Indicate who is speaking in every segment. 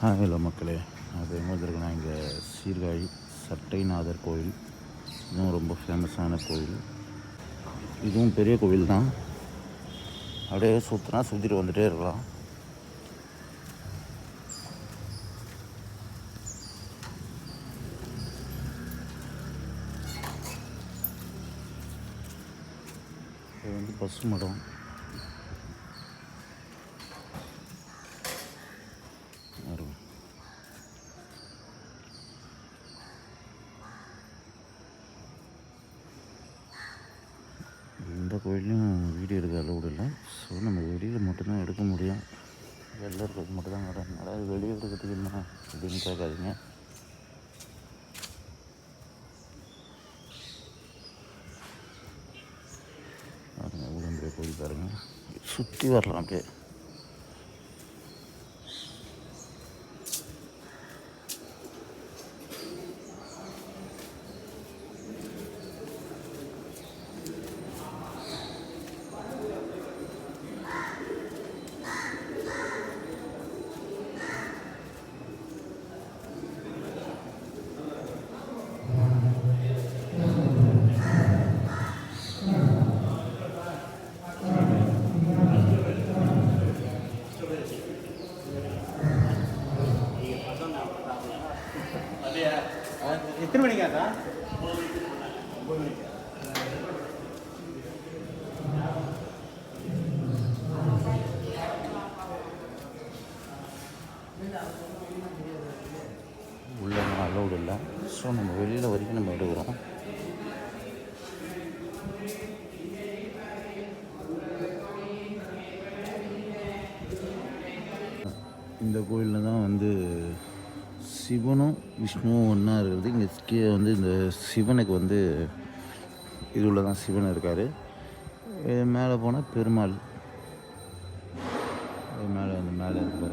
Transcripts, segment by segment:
Speaker 1: Hello மக்களே. அது இப்போ எங்கே இங்கே சீர்காழி சட்டைநாதர் கோயில். இதுவும் ரொம்ப ஃபேமஸான கோயில். இதுவும் பெரிய கோவில் தான். அப்படியே சுற்றினா சுற்றிட்டு வந்துகிட்டே இருக்கலாம். இது வந்து பஸ் மடம் பாருங்க. இந்த கோயிலையும் வீடியோ எடுக்க அலோடு இல்லை ஸோ நம்ம வெளியில் மட்டும்தான் எடுக்க முடியும் வெளில இருக்கிறது மட்டும் தான் வரும் அதாவது வெளியூர் எடுக்கிறதுக்கு என்ன அப்படின்னு கேட்காதீங்க. பாருங்க ஊடம்புடைய கோயில் பாருங்க. சுற்றி வரலாம் அப்படியே.
Speaker 2: எத்தனை மணிக்கா சார்
Speaker 1: உள்ள அலௌடு இல்லை. ஸோ நம்ம வெளியில் வரைக்கும் நம்ம எடுக்கிறோம். இந்த கோயிலில் தான் வந்து சிவனும் விஷ்ணுவும் ஒன்றா இருக்கிறது இங்கே கீழே வந்து இந்த சிவனுக்கு வந்து இது உள்ள தான் சிவன் இருக்கார். மேலே போனால் பெருமாள். அது மேலே அந்த மேலே இருக்கு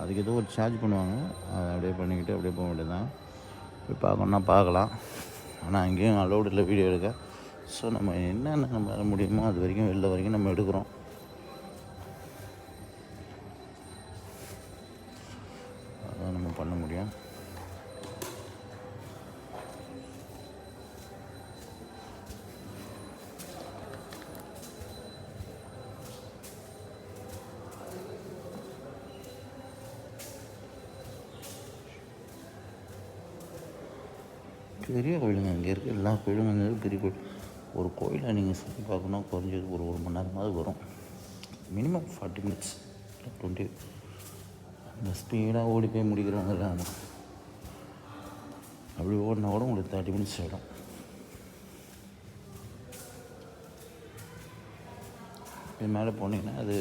Speaker 1: அதுக்கு ஏதோ ஒரு சார்ஜ் பண்ணுவாங்க. அதை அப்படியே பண்ணிக்கிட்டு அப்படியே போக வேண்டியதுதான். போய் பார்க்கணுன்னா பார்க்கலாம். ஆனால் அங்கேயும் அலௌடு இல்லை வீடியோ எடுக்க. ஸோ நம்ம என்னென்ன நம்மளால் முடியுமோ அது வரைக்கும் வெளில வரைக்கும் நம்ம எடுக்கிறோம். பெரிய கோயிலுங்க. இங்கே இருக்க எல்லா கோயிலும் வந்து பெரிய கோயில். ஒரு கோயிலை நீங்கள் சுற்றி பார்க்கணும் குறைஞ்சது ஒரு ஒரு மணி நேரமாவது வரும். மினிமம் ஃபார்ட்டி மினிட்ஸ் டுவெண்ட்டி இந்த ஸ்பீடாக ஓடி போய் முடிக்கிறவங்க எல்லாம் அப்படி ஓடினா கூட உங்களுக்கு தேர்ட்டி மினிட்ஸ் ஆகிடும் இது மேலே போனீங்கன்னா அது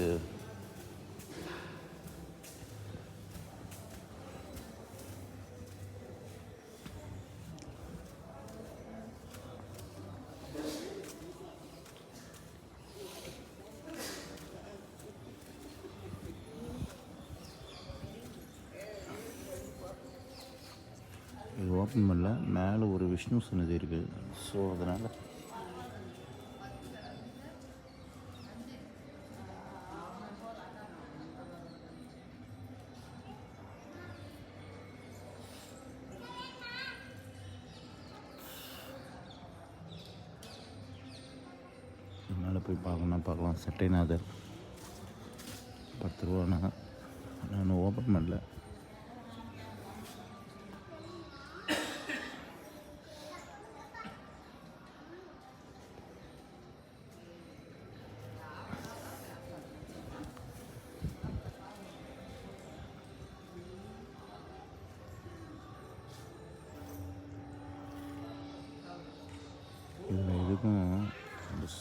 Speaker 1: இது ஓப்பன் பண்ணல மேலே ஒரு விஷ்ணு சன்னதி இருக்குது ஸோ அதனால் மேலே போய் பார்க்கணும் பார்க்கலாம். சட்டைநாதர் பத்து ரூபாண்ணா நான் ஓப்பன் பண்ணல.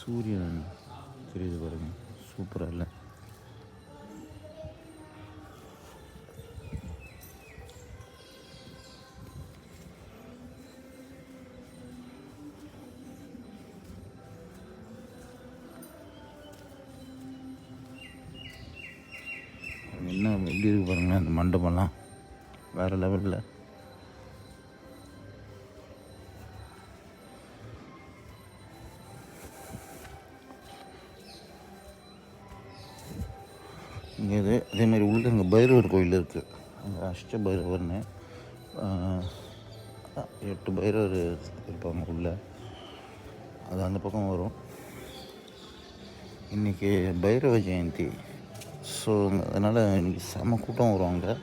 Speaker 1: சூரியன் தெரியுது பாருங்க. சூப்பராக இல்லை. என்ன எப்படி இருக்கு பாருங்களேன் அந்த மண்டபம்லாம். வேறு லெவலில் இங்கே இது அதே மாதிரி இங்கே பைரவர் கோயில் இருக்குது அங்கே அஷ்ட பைரவர்னு. எட்டு பைரவர் இருப்பாங்க உள்ளே. அது அந்த பக்கம் வரும். இன்றைக்கி பைரவ ஜெயந்தி. ஸோ அதனால் இன்றைக்கி செம கூட்டம் அங்கே.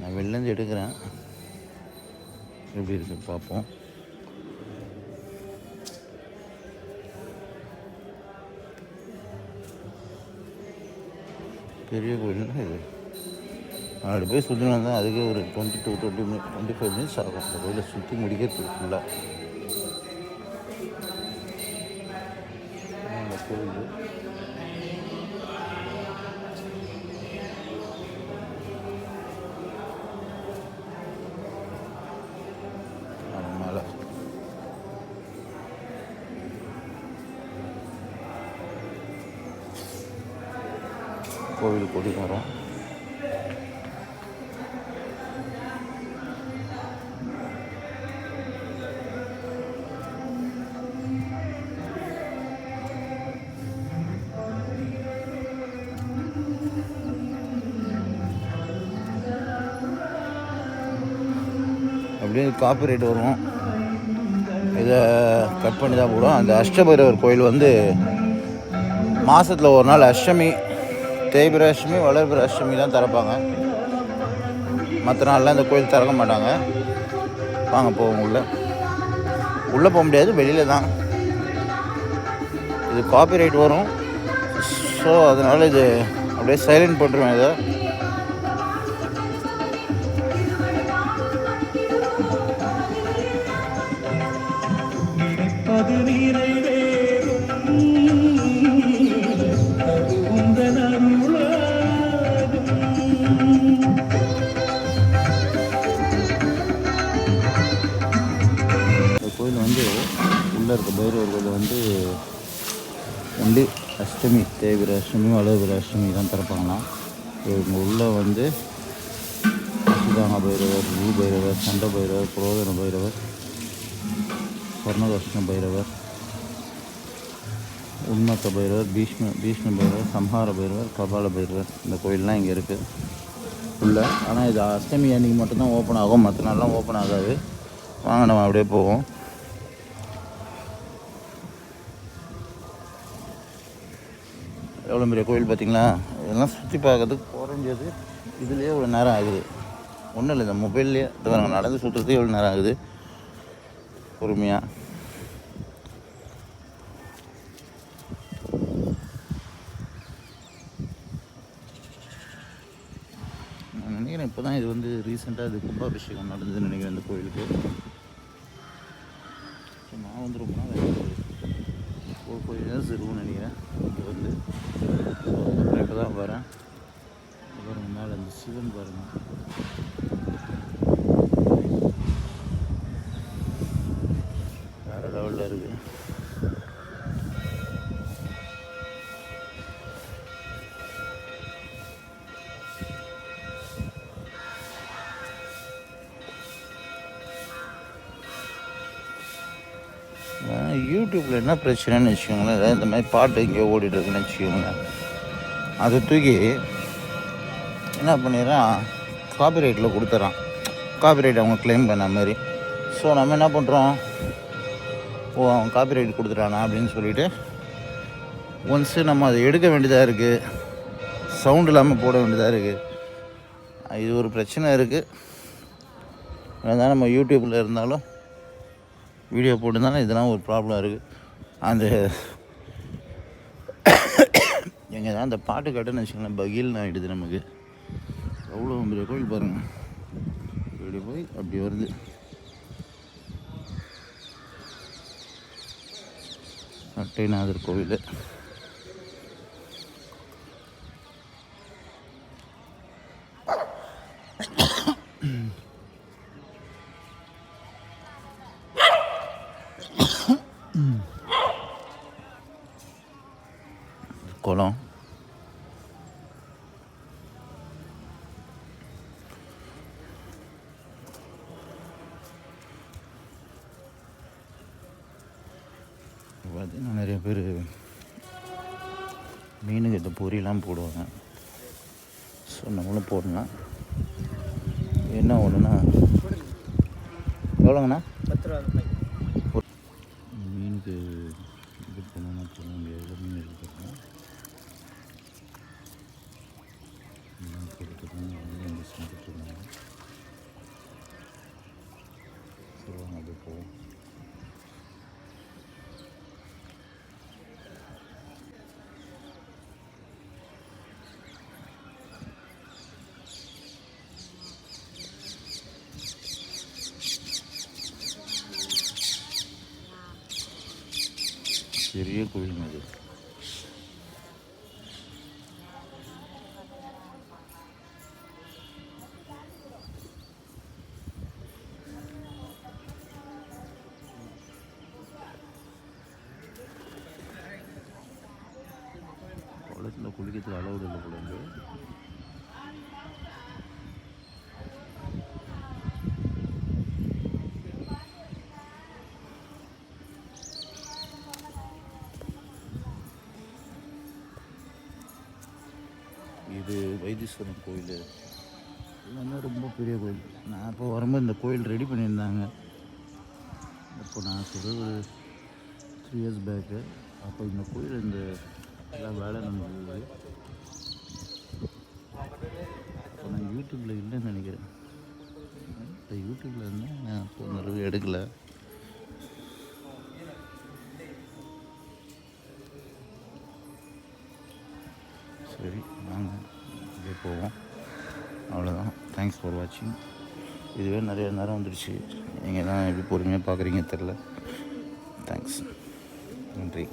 Speaker 1: நான் வெளிலேருந்து எடுக்கிறேன். எப்படி இருக்குன்னு பார்ப்போம். பெரிய கோயில் இது. அப்படி போய் சுற்றினா தான் அதுக்கே ஒரு twenty two twenty minute twenty five minutes ஆகும். அந்த கோயிலை சுற்றி முடிக்கிறதுக்கு ஃபுல்லாக அந்த கோயில் கோவில் கொடி வரும் அப்படியே காப்பிரைட் வரும். இதை கட் பண்ணி தான் போடும் அந்த அஷ்டபைரவர் கோயில் வந்து மாதத்தில் ஒரு நாள் அஷ்டமி தேய்பிர அஷ்டமி வளர்பிர அஷ்டமி தான் திறப்பாங்க. மற்ற நாள்லாம் இந்த கோயில் திறக்க மாட்டாங்க. வாங்க போவோம் உள்ளே. உள்ளே போக முடியாது வெளியில் தான். இது காப்பிரைட் வரும். ஸோ அதனால் இது அப்படியே சைலண்ட் போட்டுருவேன் இதை.
Speaker 3: அது
Speaker 1: கோயில் வந்து உள்ளே இருக்க பைரவர் கோயில் வந்து ஒன்லி அஷ்டமி தேவிர அஷ்டமி வளர்பிற அஷ்டமி தான் திறப்பாங்களாம். இவங்க உள்ளே வந்து அசுதாங்க பைரவர் ரூ பைரவர் சண்ட பைரவர் புரோதன பைரவர் சொர்ணகஷ்ண பைரவர் உண்மத்த பைரவர் பீஷ்ம பீஷ்ம பைரவர் சம்ஹார பைரவர் கபால பைரவர் இந்த கோயிலெலாம் இங்கே இருக்குது உள்ள. ஆனால் இது அஷ்டமி அன்றைக்கி மட்டும்தான் ஓப்பன் ஆகும். மற்ற நாள்லாம் ஓப்பன் ஆகாது. வாங்க நம்ம அப்படியே போவோம். எவ்வளோ பெரிய கோயில் பார்த்தீங்களா? இதெல்லாம் சுற்றி பார்க்கறதுக்கு குறைஞ்சது இதுலேயே இவ்வளோ நேரம் ஆகுது. ஒன்றும் இல்லை இந்த மொபைல்லையே நாங்கள் நடந்து சுற்றுறதுக்கு எவ்வளோ நேரம் ஆகுது? பொறுமையாக நான் நினைக்கிறேன் இப்போ தான் இது வந்து ரீசெண்டாக இது கும்பாபிஷேகம் நடந்ததுன்னு நினைக்கிறேன் இந்த கோயிலுக்கு. ஸோ நான் வந்து ரொம்ப நாள் ஆயிடுச்சு. ஒரு கோயில் தான் சிறுவன்னு நினைக்கிறேன் இங்கே வந்து இப்போ தான் வரேன் அப்புறம் மேலே இந்த சிவன் பாருங்கள் வேறு லெவலில் இருக்குது யூடியூப்பில் என்ன பிரச்சனைன்னு வச்சுக்கோங்களேன். ஏதாவது இந்த மாதிரி பாட்டு இங்கே ஓடிட்டு இருக்குன்னு வச்சுக்கோங்களேன். அதை தூக்கி என்ன பண்ணிடுறான்? காப்பிரைட்டில் கொடுத்துட்றான். காப்பிரைட் அவங்க க்ளைம் பண்ண மாதிரி. ஸோ நம்ம என்ன பண்ணுறோம் ஓ அவன் காப்பிரைட் கொடுத்துட்டானா அப்படின்னு சொல்லிட்டு ஒன்ஸு நம்ம அதை எடுக்க வேண்டியதாக இருக்குது சவுண்ட் இல்லாமல் போட வேண்டியதாக இருக்குது இது ஒரு பிரச்சனை இருக்குது அதான் நம்ம யூடியூப்பில் இருந்தாலும் வீடியோ போட்டுருந்தாலும் இதெல்லாம் ஒரு ப்ராப்ளம் இருக்குது அந்த எங்கே தான் அந்த பாட்டு கட்டுன்னு வச்சுக்கோங்களேன். பகில் ஆகிடுது நமக்கு. எவ்வளோ பெரிய கோயில் பாருங்கள் இப்படி போய் அப்படி வருது. அட்டைநாதர் கோவில். குளம். பொரியெலாம் போடுவாங்க. ஸோ நம்மளும் போடலாம். என்ன ஒன்றுனா எவ்வளோங்கண்ணா?
Speaker 2: பத்து ரூபா
Speaker 1: மீனுக்கு இது பண்ணணும் அப்புறம் இங்கே எவ்வளோ மீன் எடுத்துருக்கோம் எல்லாம் கொடுத்துருக்கோம் வந்து இங்கே செஞ்சுட்ருக்காங்க சொல்லுவாங்க அது போகும் பெரிய கோயிலுங்க அது. குளத்தில் குளிக்கிறதுக்கு அளவுடு இல்லை போல இது வைத்தீஸ்வரன் கோயில். எல்லாமே ரொம்ப பெரிய கோயில். நான் இப்போ வரும்போது இந்த கோயில் ரெடி பண்ணியிருந்தாங்க. இப்போ நான் சொல்கிற ஒரு த்ரீ இயர்ஸ் பேக்கு அப்போ இந்த கோயில் இந்த எல்லா வேலை நடந்தது இப்போ நான் யூடியூப்பில் இல்லைன்னு நினைக்கிறேன். இப்போ யூடியூப்பில் இருந்தால் நான் இப்போ நிறைய எடுக்கலை. சரி. போவோம் அவ்வளோதான் தேங்க்ஸ் ஃபார் வாட்சிங் இதுவே நிறைய நேரம் வந்துடுச்சு. நீங்கள் தான் எப்படி பொறுமையாக பார்க்குறீங்க தெரில தேங்க்ஸ் நன்றி.